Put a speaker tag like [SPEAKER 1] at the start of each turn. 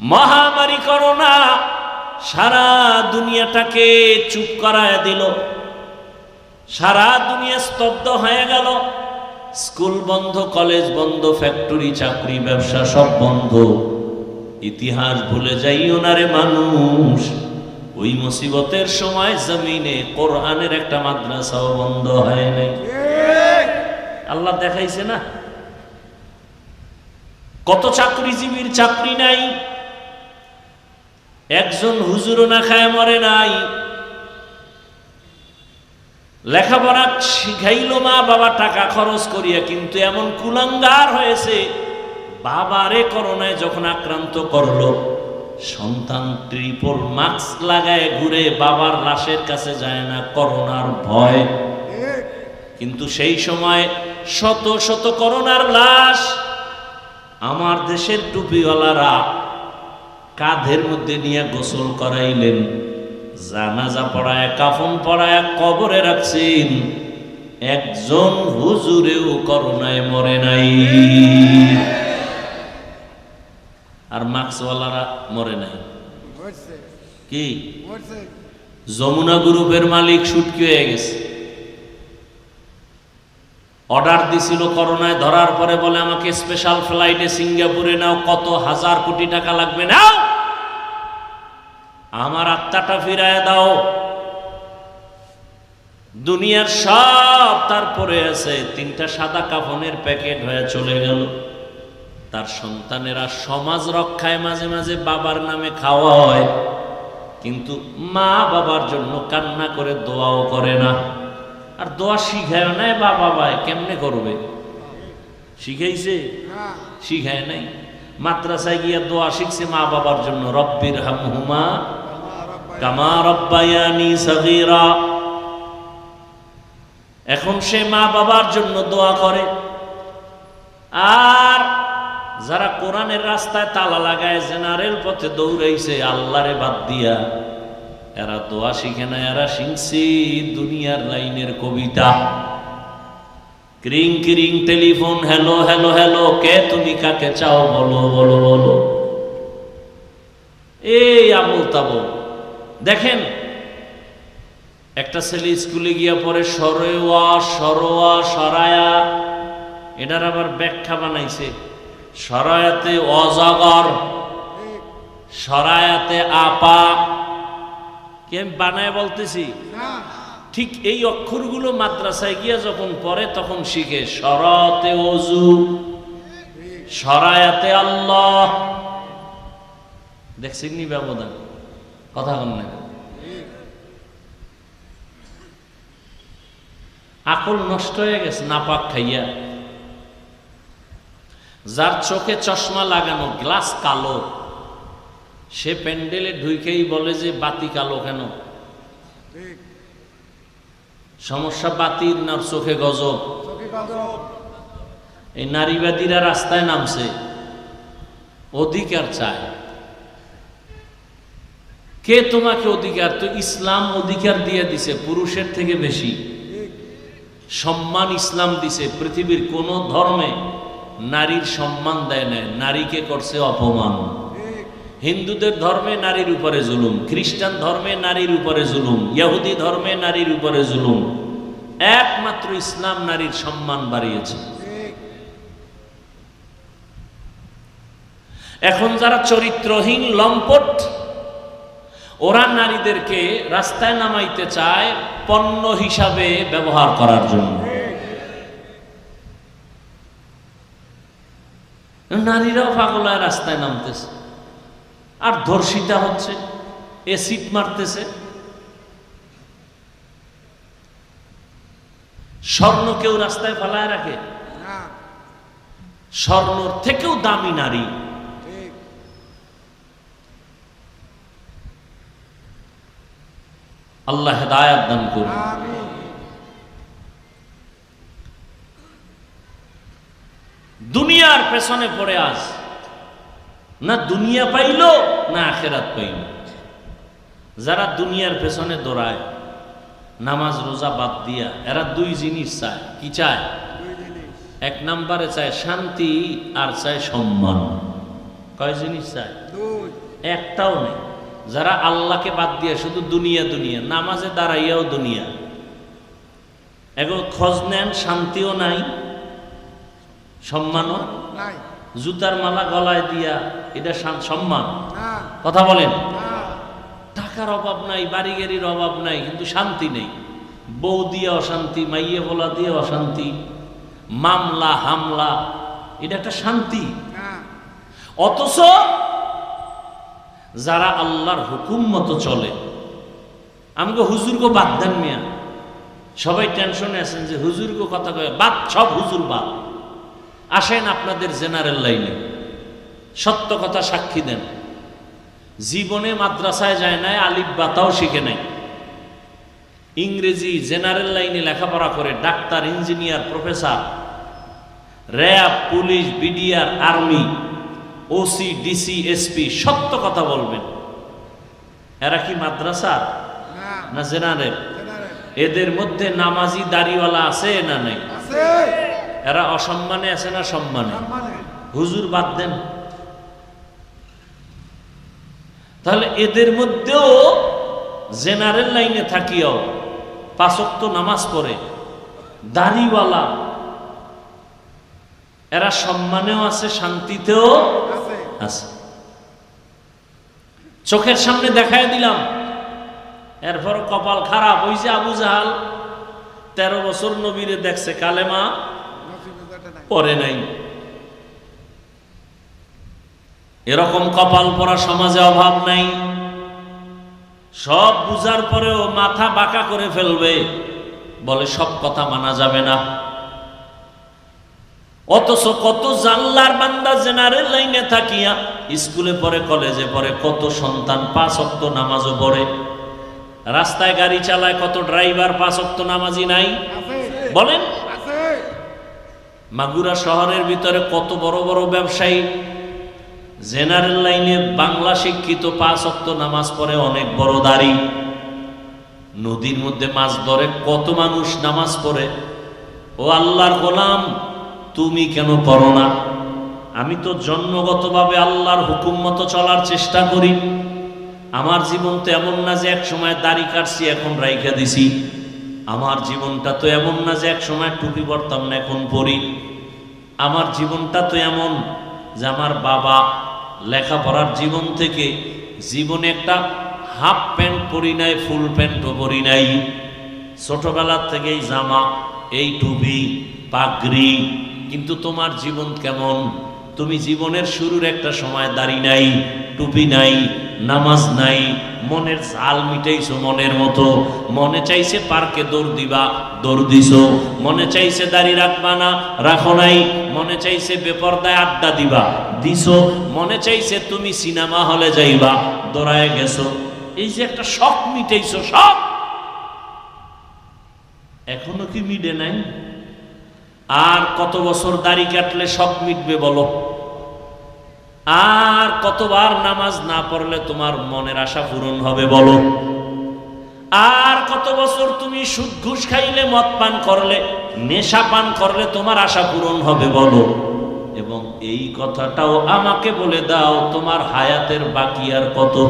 [SPEAKER 1] মহামারী করোনা সারা দুনিয়াটাকে চুপ করায় দিল। সারা দুনিয়া স্তব্ধ হয়ে গেল। স্কুল বন্ধ, কলেজ বন্ধ, ফ্যাক্টরি, চাকরি, ব্যবসা সব বন্ধ। ইতিহাস ভুলে যাইও না রে মানুষ। ওই মুসিবতের সময় জমিনে কোরআনের একটা মাদ্রাসাও বন্ধ হয় নাই। আল্লাহ দেখাইছে না। কত চাকরিজীবীর চাকরি নাই। একজন হুজুরও না খায়, মরে নাই। লেখাপড়া শিখাইল মা বাবা, টাকা খরচ করিয়া, কিন্তু এমন কুলাঙ্গার হয়েছে, বাবারে করোনায় যখন আক্রান্ত করল, সন্তান ট্রিপল মাস্ক লাগায় ঘুরে বাবার লাশের কাছে যায় না, করোনার ভয়। কিন্তু সেই সময় শত শত করোনার লাশ, আমার দেশের টুপিওয়ালারা কাঁধের মধ্যে নিয়ে গোসল করাইলেন। জানাজা পড়ায় কাফন পড়ায় কবরে রাখছেন। একজন হুজুরেও করোনায় মরে নাই। আর মাস্কওয়ালারা মরে নাই। কি? যমুনা গ্রুপের মালিক সুটকি হয়ে গেছে। অর্ডার দিছিল করোনায় ধরার পরে বলে আমাকে স্পেশাল ফ্লাইটে সিঙ্গাপুরে নাও কত হাজার কোটি টাকা লাগবে নাও! আমার আত্মাটা ফিরায় দাও। দুনিয়ার সব তারপরে আছে। তিনটা সাদা কাফনের প্যাকেট হয়ে চলে গেল। তার সন্তানেরা সমাজ রক্ষায় মাঝে মাঝে বাবার নামে খাওয়া হয়। কিন্তু মা বাবার জন্য কান্না করে দোয়াও করে না। আর দোয়া শিখায় নাই বা বাবায় কেমনে করবে? শিখাইছে?
[SPEAKER 2] না
[SPEAKER 1] শিখায় নাই। মাদ্রাসায় গিয়া দোয়া শিখছে মা বাবার জন্য। রব্বির হামহুমা কামা রব্বায়ানি সগীরা। এখন সে মা বাবার জন্য দোয়া করে। আর যারা কোরআনের রাস্তায় তালা লাগায়, জেনারেল পথে দৌড়াইছে, আল্লাহরে বাদ দিয়া, এরা দোয়া শিখে না, এরা শিখছি দুনিয়ার লাইনের কবিতা। ক্রিং ক্রিং টেলিফোন, হ্যালো হ্যালো হ্যালো, কে তুমি, কাকে চাও? বলো বলো বলো। এই আবল তাবল দেখেন একটা ছেলে স্কুলে গিয়া পরে সরোয়া সরোয়া সরায়া এটার আবার ব্যাখ্যা বানাইছে। সরায়াতে অজাগর সরায়াতে আপা। কি আমি বানায় বলতেছি? ঠিক এই অক্ষরগুলো মাদ্রাসায় গিয়া যখন পড়ে তখন শিখে সরাতে অজু সরায়াতে আল্লাহ। দেখছেন নি ব্যবধান? কথা কন না। আকল নষ্ট হয়ে গেছে, নাপাক খাইয়া। যার চোখে চশমা লাগানো, গ্লাস কালো, সে প্যান্ডেলে ঢুকেই বলে যে, বাতি কালো কেন? সমস্যা বাতির না চোখে গজব? এই নারীবাদীরা রাস্তায় নামছে, অধিকার চায়। কে তোমাকে অধিকার? তো ইসলাম অধিকার দিয়ে দিছে, পুরুষের থেকে বেশি। সম্মান ইসলাম দিছে, পৃথিবীর কোন ধর্মে নারীর সম্মান দেয় না নারীকে করছে অপমান। হিন্দুদের ধর্মে নারীর উপরে জুলুম, খ্রিস্টান ধর্মে নারীর উপরে জুলুম, ইহুদি ধর্মে নারীর উপরে জুলুম। একমাত্র ইসলাম নারীর সম্মান বাড়িয়েছে। এখন যারা চরিত্রহীন, লম্পট ওরা নারীদেরকে রাস্তায় নামাইতে চায় পণ্য হিসাবে ব্যবহার করার জন্য। নারীরাও পাগলায় রাস্তায় নামতেছে। আর ধর্ষিতা হচ্ছে এ এসিড মারতেছে। স্বর্ণ কেউ রাস্তায় ফেলায় রাখে? স্বর্ণর থেকেও দামি নারী
[SPEAKER 2] ঠিক
[SPEAKER 1] আল্লাহ হেদায়াত দান করুন। দুনিয়ার পেছনে পড়ে আস না দুনিয়া পাইল না আখেরাত পাইল। যারা দুনিয়ার পেছনে দৌড়ায় নামাজ রোজা বাদ দিয়া এরা দুই জিনিস চায় কি চায়? এক নম্বরে চায় শান্তি আর চায় সম্মান। কয় জিনিস চায়? একটাও নেই। যারা আল্লাহকে বাদ দিয়ে শুধু দুনিয়া দুনিয়া নামাজে দাঁড়াইয়াও দুনিয়া। এখন খোঁজ নেন শান্তিও নাই সম্মানও
[SPEAKER 2] নাই।
[SPEAKER 1] জুতার মালা গলায় দিয়া এটা সম্মান। কথা বলেন। টাকার অভাব নাই বাড়ি গাড়ির অভাব নাই কিন্তু শান্তি নেই। বউ দিয়ে অশান্তি মাইয়ে বলা দিয়ে অশান্তি মামলা হামলা এটা একটা শান্তি। অথচ যারা আল্লাহর হুকুম মতো চলে। আমাকে হুজুরকে বাদ দেন মিয়া। সবাই টেনশনে আছেন যে হুজুরকে কথা কয়ে, বাদ, সব হুজুর বাদ। আসেন আপনাদের জেনারেল লাইনে। সত্য কথা সাক্ষী দেন। জীবনে মাদ্রাসায় যায় নাই, আলিফ বাতাও শিখে নাই। ইংরেজি জেনারেল লাইনে লেখাপড়া করে doctor, engineer, professor, RAB, police, BDR, army OC DC SP সত্য কথা বলবেন। এরা কি মাদ্রাসা?
[SPEAKER 2] না।
[SPEAKER 1] জেনারেল? এদের মধ্যে নামাজি দাড়িওয়ালা আছে না নাই? এরা অসম্মানে আছে না সম্মানে?
[SPEAKER 2] সম্মানে।
[SPEAKER 1] হুজুর বাদ দেন। তাহলে এদের মধ্যেও জেনারেল লাইনে থাকিও। পাঁচক্ত নামাজ পড়ে। দাড়িওয়ালা। এরা সম্মানেও আছে শান্তিতেও
[SPEAKER 2] আছে।
[SPEAKER 1] চোখের সামনে দেখায় দিলাম। এরপর কপাল খারাপ। ওই যে আবু জাহাল, তেরো বছর নবীরে দেখছে কালেমা, পরে নাই। এরকম কপাল পরা সমাজে অভাব নাই। সব বুঝার পরেও মাথা বাঁকা করে ফেলবে। বলে সব কথা মানা যাবে না। অথচ কত জানলার বান্দা জেনারেল লাইনে থাকিয়া স্কুলে পড়ে কলেজে পড়ে কত সন্তান পাঁচ অক্ত নামাজও পড়ে। রাস্তায় গাড়ি চালায় কত ড্রাইভার পাঁচ অক্ত নামাজি নাই। বলেন? মাগুরা শহরের ভিতরে কত বড় বড় ব্যবসায়ী। জেনারেল লাইনে বাংলা শিক্ষিত পাঁচ অক্ত নামাজ পড়ে অনেক বড় দাড়ি। নদীর মধ্যে মাছ ধরে কত মানুষ নামাজ পড়ে। ও আল্লাহর গোলাম তুমি কেন পড়ো না? আমি তো জন্মগতভাবে আল্লাহর হুকুম মতো চলার চেষ্টা করি। আমার জীবন তো এমন না যে এক সময় দাড়ি কাটছি, এখন রাইখা দিছি। আমার জীবনটা তো এমন না যে এক সময় টুপি পরতাম না, এখন পরি। আমার জীবনটা তো এমন যে আমার বাবা লেখাপড়ার জীবন থেকে জীবনে একটা হাফ প্যান্ট পরি নাই, ফুল প্যান্টও পরি নাই। ছোটবেলার থেকেই জামা, এই টুপি, পাগড়ি কিন্তু তোমার জীবন কেমন? তুমি জীবনের শুরুর একটা সময় দাড়ি নাই, টুপি নাই, নামাজ নাই, মনের জাল মিটাইছো মনের মতো। মনে চাইছে পার্কে দৌড় দিবা, দৌড় দিছো। মনে চাইছে দাড়ি রাখবা না, রাখো নাই। মনে চাইছে বেপরদায় আড্ডা দিবা, দিছো। মনে চাইছে তুমি সিনেমা হলে যাইবা, দৌড়ায় গেছো। এই যে একটা শখ মিটাইছো শখ এখনও কি মিটে নাই? আর কত বছর দাড়ি কাটলে শখ মিটবে বলো? আর কতবার নামাজ না পড়লে তোমার মনের আশা পূরণ হবে বলো? আর কত বছর তুমি সুদ ঘুষ খাইলে, মদ পান করলে, নেশা পান করলে তোমার আশা পূরণ হবে বলো? এবং এই কথাটাও আমাকে বলে দাও, তোমার হায়াতের বাকি আর কত?